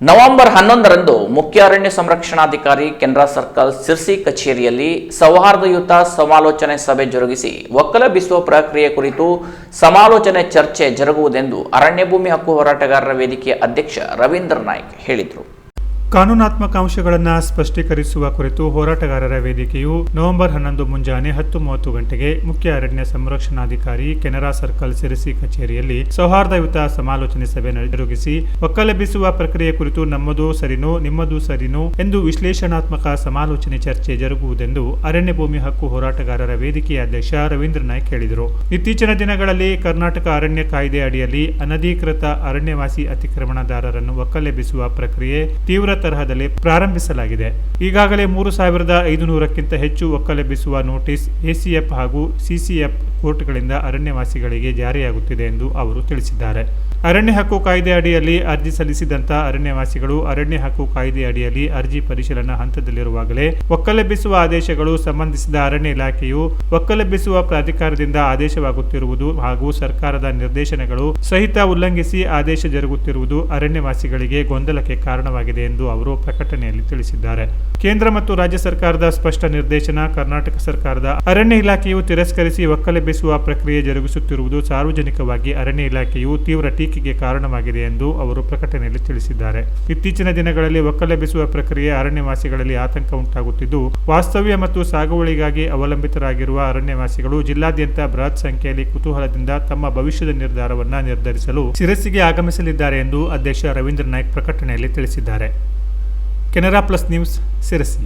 November ಹನ್ನೊಂದರಂದು ಮುಖ್ಯ ಅರಣ್ಯ ಸಂರಕ್ಷಣಾಧಿಕಾರಿ ಕೆನರಾ ಸರ್ಕಲ್ ಸಿರ್ಸಿ ಕಚೇರಿಯಲ್ಲಿ ಸೌಹಾರ್ದಯುತ ಸಮಾಲೋಚನೆ ಸಭೆ ಜರುಗಿಸಿ ಒಕ್ಕಲೆಬ್ಬಿಸುವ ಪ್ರಕ್ರಿಯೆ ಕುರಿತು ಸಮಾಲೋಚನೆ ಚರ್ಚೆ ಜರುಗುವುದೆಂದು ಅರಣ್ಯ ಭೂಮಿ ಹಕ್ಕು ಹೋರಾಟಗಾರರ ವೇದಿಕೆಯ ಅಧ್ಯಕ್ಷ ರವೀಂದ್ರ ನಾಯ್ಕ್ ಹೇಳಿದರು. ಕಾನೂನಾತ್ಮಕ ಅಂಶಗಳನ್ನು ಸ್ಪಷ್ಟೀಕರಿಸುವ ಕುರಿತು ಹೋರಾಟಗಾರರ ವೇದಿಕೆಯು ನವೆಂಬರ್ ಹನ್ನೊಂದು ಮುಂಜಾನೆ ಹತ್ತು ಮೂವತ್ತು ಗಂಟೆಗೆ ಮುಖ್ಯ ಅರಣ್ಯ ಸಂರಕ್ಷಣಾಧಿಕಾರಿ ಕೆನರಾ ಸರ್ಕಲ್ ಸಿರಿಸಿ ಕಚೇರಿಯಲ್ಲಿ ಸೌಹಾರ್ದಯುತ ಸಮಾಲೋಚನೆ ಸಭೆ ಜರುಗಿಸಿ ಒಕ್ಕಲೆಬ್ಬಿಸುವ ಪ್ರಕ್ರಿಯೆ ಕುರಿತು ನಮ್ಮದು ಸರಿನೋ ನಿಮ್ಮದು ಸರಿನೋ ಎಂದು ವಿಶ್ಲೇಷಣಾತ್ಮಕ ಸಮಾಲೋಚನೆ ಚರ್ಚೆ ಜರುಗುವುದೆಂದು ಅರಣ್ಯ ಭೂಮಿ ಹಕ್ಕು ಹೋರಾಟಗಾರರ ವೇದಿಕೆಯ ಅಧ್ಯಕ್ಷ ರವೀಂದ್ರ ನಾಯ್ಕ್ ಹೇಳಿದರು. ಇತ್ತೀಚಿನ ದಿನಗಳಲ್ಲಿ ಕರ್ನಾಟಕ ಅರಣ್ಯ ಕಾಯ್ದೆ ಅಡಿಯಲ್ಲಿ ಅನಧಿಕೃತ ಅರಣ್ಯವಾಸಿ ಅತಿಕ್ರಮಣದಾರರನ್ನು ಒಕ್ಕಲೆಬ್ಬಿಸುವ ಪ್ರಕ್ರಿಯೆ ತೀವ್ರ ತರಹದಲ್ಲಿ ಪ್ರಾರಂಭಿಸಲಾಗಿದೆ. ಈಗಾಗಲೇ ಮೂರು ಸಾವಿರದ ಐದು ನೂರಕ್ಕಿಂತ ಹೆಚ್ಚು ಒಕ್ಕಲೆಬ್ಬಿಸುವ ನೋಟಿಸ್ ಎಸಿಎಫ್ ಹಾಗೂ ಸಿಸಿಎಫ್ ಕೋರ್ಟ್ಗಳಿಂದ ಅರಣ್ಯವಾಸಿಗಳಿಗೆ ಜಾರಿಯಾಗುತ್ತಿದೆ ಎಂದು ಅವರು ತಿಳಿಸಿದ್ದಾರೆ. ಅರಣ್ಯ ಹಕ್ಕು ಕಾಯ್ದೆ ಅಡಿಯಲ್ಲಿ ಅರ್ಜಿ ಸಲ್ಲಿಸಿದಂಥ ಅರಣ್ಯವಾಸಿಗಳು ಅರಣ್ಯ ಹಕ್ಕು ಕಾಯ್ದೆ ಅಡಿಯಲ್ಲಿ ಅರ್ಜಿ ಪರಿಶೀಲನಾ ಹಂತದಲ್ಲಿರುವಾಗಲೇ ಒಕ್ಕಲೆಬ್ಬಿಸುವ ಆದೇಶಗಳು ಸಂಬಂಧಿಸಿದ ಅರಣ್ಯ ಇಲಾಖೆಯು ಒಕ್ಕಲೆಬ್ಬಿಸುವ ಪ್ರಾಧಿಕಾರದಿಂದ ಆದೇಶವಾಗುತ್ತಿರುವುದು ಹಾಗೂ ಸರ್ಕಾರದ ನಿರ್ದೇಶನಗಳು ಸಹಿತ ಉಲ್ಲಂಘಿಸಿ ಆದೇಶ ಜರುಗುತ್ತಿರುವುದು ಅರಣ್ಯವಾಸಿಗಳಿಗೆ ಗೊಂದಲಕ್ಕೆ ಕಾರಣವಾಗಿದೆ ಎಂದು ಅವರು ಪ್ರಕಟಣೆಯಲ್ಲಿ ತಿಳಿಸಿದ್ದಾರೆ. ಕೇಂದ್ರ ಮತ್ತು ರಾಜ್ಯ ಸರ್ಕಾರದ ಸ್ಪಷ್ಟ ನಿರ್ದೇಶನ, ಕರ್ನಾಟಕ ಸರ್ಕಾರದ ಅರಣ್ಯ ಇಲಾಖೆಯು ತಿರಸ್ಕರಿಸಿ ಒಕ್ಕಲೆಬ್ಬಿಸುವ ಪ್ರಕ್ರಿಯೆ ಜರುಗಿಸುತ್ತಿರುವುದು ಸಾರ್ವಜನಿಕವಾಗಿ ಅರಣ್ಯ ಇಲಾಖೆಯು ತೀವ್ರ ಟೀಕೆಗೆ ಕಾರಣವಾಗಿದೆ ಎಂದು ಅವರು ಪ್ರಕಟಣೆಯಲ್ಲಿ ತಿಳಿಸಿದ್ದಾರೆ. ಇತ್ತೀಚಿನ ದಿನಗಳಲ್ಲಿ ಒಕ್ಕಲೆಬ್ಬಿಸುವ ಪ್ರಕ್ರಿಯೆ ಅರಣ್ಯವಾಸಿಗಳಲ್ಲಿ ಆತಂಕ ಉಂಟಾಗುತ್ತಿದ್ದು, ವಾಸ್ತವ್ಯ ಮತ್ತು ಸಾಗುವಳಿಗಾಗಿ ಅವಲಂಬಿತರಾಗಿರುವ ಅರಣ್ಯವಾಸಿಗಳು ಜಿಲ್ಲಾದ್ಯಂತ ಬೃಹತ್ ಸಂಖ್ಯೆಯಲ್ಲಿ ಕುತೂಹಲದಿಂದ ತಮ್ಮ ಭವಿಷ್ಯದ ನಿರ್ಧಾರವನ್ನು ನಿರ್ಧರಿಸಲು ಶಿರಸಿಗೆ ಆಗಮಿಸಲಿದ್ದಾರೆ ಎಂದು ಅಧ್ಯಕ್ಷ ರವೀಂದ್ರ ನಾಯ್ಕ್ ಪ್ರಕಟಣೆಯಲ್ಲಿ ತಿಳಿಸಿದ್ದಾರೆ. Canara plus news Sirsi